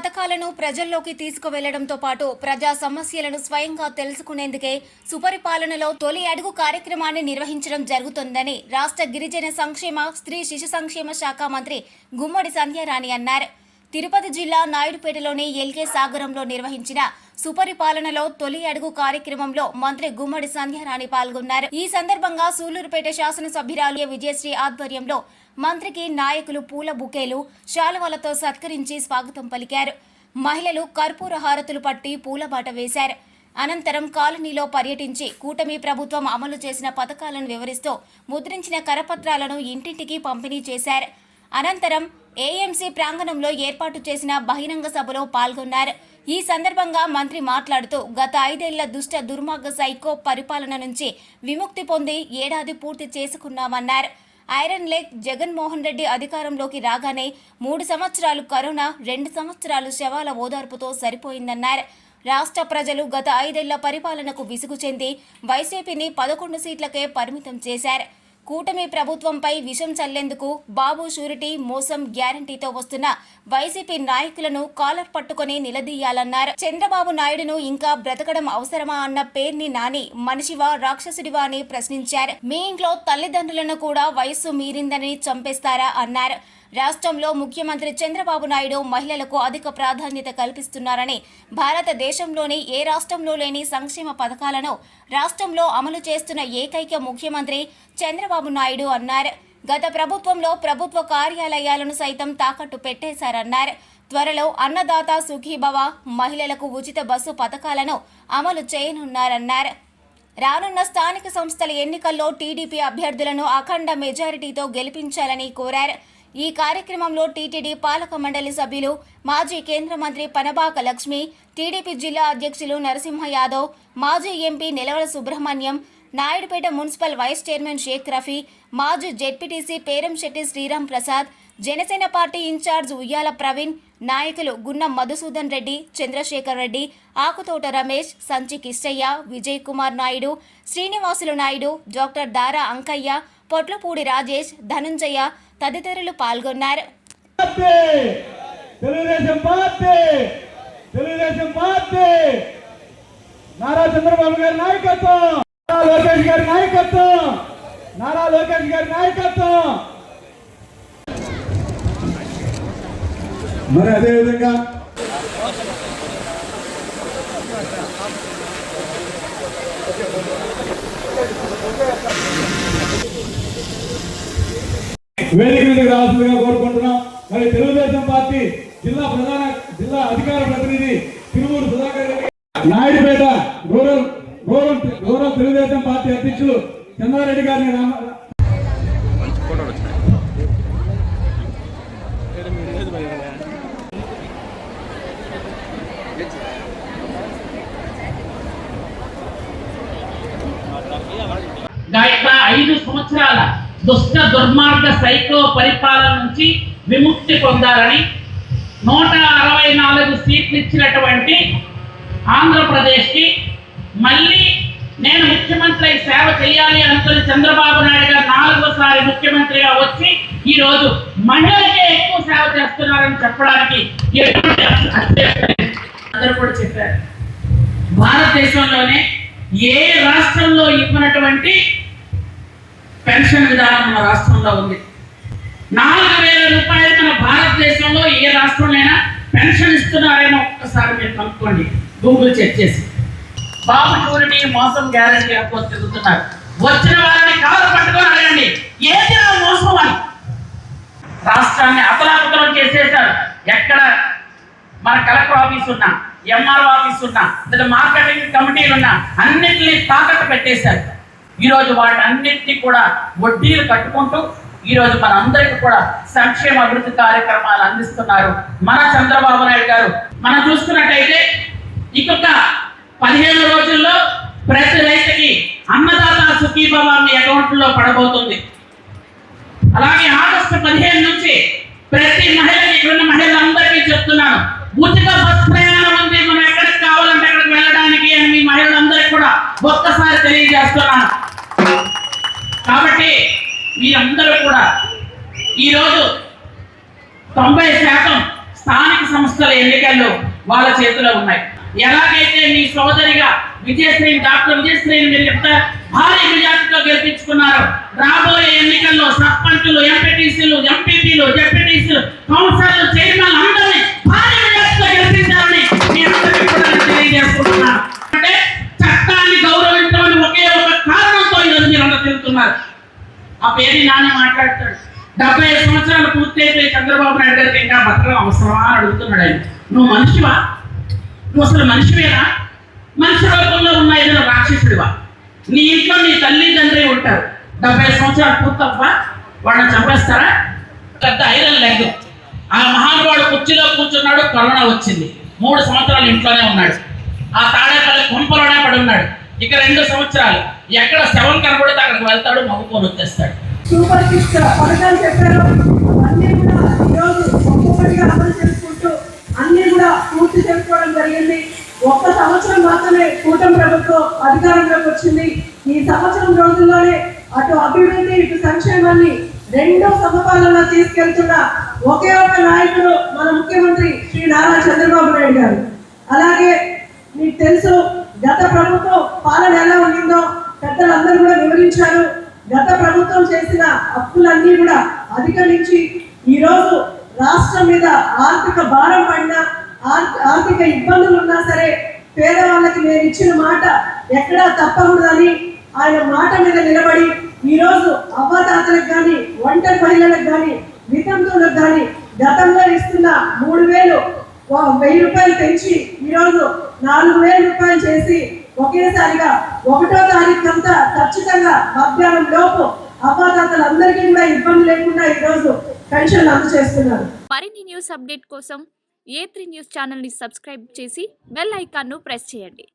పథకాలను ప్రజల్లోకి తీసుకువెళ్ళడంతో పాటు ప్రజా సమస్యలను స్వయంగా తెలుసుకునేందుకే సుపరిపాలనలో తొలి అడుగు కార్యక్రమాన్ని నిర్వహించడం జరుగుతుందని రాష్ట్ర గిరిజన సంక్షేమ స్త్రీ శిశు సంక్షేమ శాఖ మంత్రి గుమ్మడి సంధ్యారాణి అన్నారు. తిరుపతి జిల్లా నాయుడుపేటలోని ఎల్కే సాగరంలో నిర్వహించిన సుపరిపాలనలో తొలి అడుగు కార్యక్రమంలో మంత్రి గుమ్మడి సంధ్యారాణి పాల్గొన్నారు. ఈ సందర్భంగా సూలూరుపేట శాసనసభ్యురాలు విజయశ్రీ ఆధ్వర్యంలో మంత్రికి నాయకులు పూల బుకేలు శాలువలతో సత్కరించి స్వాగతం పలికారు. మహిళలు కర్పూర హారతులు పట్టి పూలబాట వేశారు. అనంతరం కాలనీలో పర్యటించి కూటమి ప్రభుత్వం అమలు చేసిన పథకాలను వివరిస్తూ ముద్రించిన కరపత్రాలను ఇంటింటికి పంపిణీ చేశారు. అనంతరం ఏఎంసీ ప్రాంగణంలో ఏర్పాటు చేసిన బహిరంగ సభలో పాల్గొన్నారు. ఈ సందర్భంగా మంత్రి మాట్లాడుతూ గత ఐదేళ్ళ దుష్ట దుర్మార్గ సైకో పరిపాలన నుంచి విముక్తి పొంది ఏడాది పూర్తి చేసుకున్నామన్నారు. ఐరన్ లేక్ జగన్మోహన్ రెడ్డి అధికారంలోకి రాగానే మూడు సంవత్సరాలు కరోనా రెండు సంవత్సరాలు శవాల ఓదార్పుతో సరిపోయిందన్నారు. రాష్ట్ర ప్రజలు గత ఐదేళ్ళ పరిపాలనకు విసుగు చెంది వైసీపీని పదకొండు సీట్లకే పరిమితం చేశారు. కూటమి ప్రభుత్వంపై విషం చల్లేందుకు బాబు షూరిటీ మోసం గ్యారంటీతో వస్తున్న వైసీపీ నాయకులను కాలర్ పట్టుకొని నిలదీయాలన్నారు. చంద్రబాబు నాయుడును ఇంకా బ్రతకడం అవసరమా అన్న పేర్ని నాని మనిషివా రాక్షసుడివా అని ప్రశ్నించారు. మీ ఇంట్లో తల్లిదండ్రులను కూడా వయస్సు మీరిందని చంపేస్తారా అన్నారు. రాష్ట్రంలో ముఖ్యమంత్రి చంద్రబాబు నాయుడు మహిళలకు అధిక ప్రాధాన్యత కల్పిస్తున్నారని భారతదేశంలోని ఏ రాష్ట్రంలో లేని సంక్షేమ పథకాలను రాష్ట్రంలో అమలు చేస్తున్న ఏకైక ముఖ్యమంత్రి చంద్రబాబు నాయుడు అన్నారు. గత ప్రభుత్వంలో ప్రభుత్వ కార్యాలయాలను సైతం తాకట్టు పెట్టేశారన్నారు. త్వరలో అన్నదాత సుఖీభవ మహిళలకు ఉచిత బస్సు పథకాలను అమలు చేయనున్నారన్నారు. రానున్న స్థానిక సంస్థల ఎన్నికల్లో టీడీపీ అభ్యర్థులను అఖండ మెజారిటీతో గెలిపించాలని కోరారు. ఈ కార్యక్రమంలో టీటీడీ పాలక మండలి సభ్యులు మాజీ కేంద్ర మంత్రి పనబాక లక్ష్మి టీడీపీ జిల్లా అధ్యక్షులు నరసింహ యాదవ్ మాజీ MP Nilavala Subrahmanyam Naidupeta municipal vice chairman Sheikh Rafi మాజీ ZPTC Peramsetti Sriram Prasad Janasena party incharge Uyyala Praveen నాయకులు గున్న మధుసూదన్ రెడ్డి చంద్రశేఖర్ రెడ్డి ఆకుతోట రమేష్ సంచి కిష్టయ్య విజయ్ కుమార్ నాయుడు శ్రీనివాసులు నాయుడు డాక్టర్ దారా అంకయ్య పొట్లపూడి రాజేష్ ధనుంజయ తదితరులు పాల్గొన్నారు. నారా చంద్రబాబు గారి నాయకత్వం! నారా లోకేష్ గారి నాయకత్వం! నారా లోకేష్ గారి నాయకత్వం! మరి అదేవిధంగా వేదిక మీదకి రావాల్సిందిగా కోరుకుంటున్నాం. మరి తెలుగుదేశం పార్టీ జిల్లా ప్రధాన జిల్లా అధికార ప్రతినిధి Thirumuru Sudhakar Naidupeta rural rural rural Telugu Desam party అధ్యక్షులు చంద్రారెడ్డి గారిని రామ గత ఐదు సంవత్సరాల దుష్ట దుర్మార్గ సైకో పరిపాలన నుంచి విముక్తి పొందాలని నూట అరవై నాలుగు సీట్లు ఇచ్చినటువంటి ఆంధ్రప్రదేశ్కి మళ్ళీ నేను ముఖ్యమంత్రి సేవ చేయాలి అనుకుని చంద్రబాబు నాయుడు గారు నాలుగోసారి ముఖ్యమంత్రిగా వచ్చి ఈరోజు మహిళలకే ఎక్కువ సేవ చేస్తున్నారని చెప్పడానికి అందరూ కూడా చెప్పారు. భారతదేశంలోనే ఏ రాష్ట్రంలో ఇవ్వనటువంటి పెన్షన్ విధానం మన రాష్ట్రంలో ఉంది. నాలుగు వేల రూపాయలు మన భారతదేశంలో ఏ రాష్ట్రంలోనైనా పెన్షన్ ఇస్తున్నారేమో ఒక్కసారి మీరు కనుక్కోండి. గూగుల్ చెక్ చేసి. బాబు చూడని మోసం గ్యారంటీ అనుకో తిరుగుతున్నారు. వచ్చిన వాళ్ళని కవర్ పట్టుకొని అడగండి. ఏది మోసం అని. రాష్ట్రాన్ని అతలాకుతలం చేసేసారు ఎక్కడ? మన కలెక్టర్ ఆఫీస్ ఉన్నా ఎంఆర్ఓ ఆఫీస్ ఉన్నా లేదా మార్కెటింగ్ కమిటీలు ఉన్నా అన్నింటినీ తాకట్టు పెట్టేశారు. ఈరోజు వాటన్నిటిని కూడా వడ్డీలు కట్టుకుంటూ ఈరోజు మనందరికీ అందరికి కూడా సంక్షేమ అభివృద్ధి కార్యక్రమాలు అందిస్తున్నారు. మన చంద్రబాబు నాయుడు గారు మనం చూసుకున్నట్టయితే ఇంకొక పదిహేను రోజుల్లో ప్రతి రైతుకి అన్నదాత సుఖీభవాన్ని అకౌంట్లో పడబోతుంది. అలాగే ఆగస్టు పదిహేను నుంచి ప్రతి మహిళకి ఇక్కడున్న మహిళలందరికీ చెప్తున్నాను ఉచిత బస్ ప్రయాణం ఉంది మనం ఎక్కడికి కావాలంటే అక్కడికి వెళ్ళడానికి అని మీ మహిళలందరికీ కూడా ఒక్కసారి తెలియజేస్తున్నాను. కాబట్టి మీరందరూ కూడా ఈరోజు తొంభై శాతం స్థానిక సంస్థల ఎన్నికల్లో వాళ్ళ చేతిలో ఉన్నాయి. ఎలాగైతే మీ సోదరిగా విజయశ్రీ డాక్టర్ విజయశ్రీని మీరు ఎంత భారీ మెజార్టీతో గెలిపించుకున్నారు రాబోయే ఎన్నికల్లో సర్పంచులు ఎంపీటీసీలు ఎంపీపీలు జెడ్పీటీసీలు కౌన్సిలర్లు చైర్మన్ అందరినీ భారీ మెజార్టీతో గెలిపించారు ఆ పేరు మాట్లాడతాడు. డెబ్బై ఐదు సంవత్సరాలు పూర్తయితే చంద్రబాబు నాయుడు గారికి ఇంకా బతకడం అవసరమా అని అడుగుతున్నాడు ఆయన. నువ్వు మనిషివా? నువ్వు అసలు మనిషివేనా? మనిషి రూపంలో ఉన్న ఏదైనా రాక్షసుడివా? నీ ఇంట్లో నీ తల్లి తండ్రి ఉంటారు. డెబ్బై సంవత్సరాలు పూర్తవ్వా? వాళ్ళని చంపేస్తారా? పెద్ద ఐరన్ లెగ్ ఆ మహానుభావుడు కుర్చీలో కూర్చున్నాడు కరోనా వచ్చింది. మూడు సంవత్సరాలు ఇంట్లోనే ఉన్నాడు. ఆ తాడేపల్లి కొంపలోనే పడి ఉన్నాడు ఇక రెండు సంవత్సరాలు. ఎక్కడ శవం కనబడితే అక్కడికి వెళ్తాడు మగ్గుకొని వచ్చేస్తాడు. సూపర్ కిట్స్ పథకాలు చెప్పారు. అన్ని కూడా ఈరోజు ఒక్కొక్కటిగా అమలు చేసుకుంటూ అన్నీ కూడా పూర్తి చేసుకోవడం జరిగింది. ఒక్క సంవత్సరం మాత్రమే కూటమి ప్రభుత్వం అధికారంలోకి వచ్చింది. ఈ సంవత్సరం రోజుల్లోనే అటు అభివృద్ధి ఇటు సంక్షేమాన్ని రెండో సమపాలన తీసుకెళ్తున్న ఒకే ఒక నాయకుడు మన ముఖ్యమంత్రి శ్రీ నారా చంద్రబాబు నాయుడు గారు. అలాగే మీకు తెలుసు గత ప్రభుత్వం పాలన ఎలా ఉండిందో పెద్దలందరూ కూడా వివరించారు. గత ప్రభుత్వం చేసిన అప్పులన్నీ కూడా అధిగమించి ఈరోజు రాష్ట్రం మీద ఆర్థిక భారం పడినా ఆర్- ఆర్థిక ఇబ్బందులు ఉన్నా సరే పేదవాళ్ళకి నేను ఇచ్చిన మాట ఎక్కడా తప్పకూడదని ఆయన మాట మీద నిలబడి ఈరోజు రోజు అవ్వదాతలకు కానీ ఒంటరి మహిళలకు కానీ వితంతువులకు కానీ గతంలో ఇస్తున్న మూడు వేలు వెయ్యి రూపాయలు పెంచి ఈరోజు నాలుగు వేల రూపాయలు చేసి ఒకేసారిగా ఒకటో తారీఖు అంతా ఖచ్చితంగా మధ్యాహ్నం లోపు అవ్వాతాతలందరికీ కూడా ఇబ్బంది లేకుండా ఈరోజు పెన్షన్లు అందజేస్తున్నారు. మరిన్ని న్యూస్ అప్డేట్ కోసం ఏ త్రీ న్యూస్ ఛానల్ని సబ్స్క్రైబ్ చేసి బెల్ ఐకాన్ను ప్రెస్ చేయండి.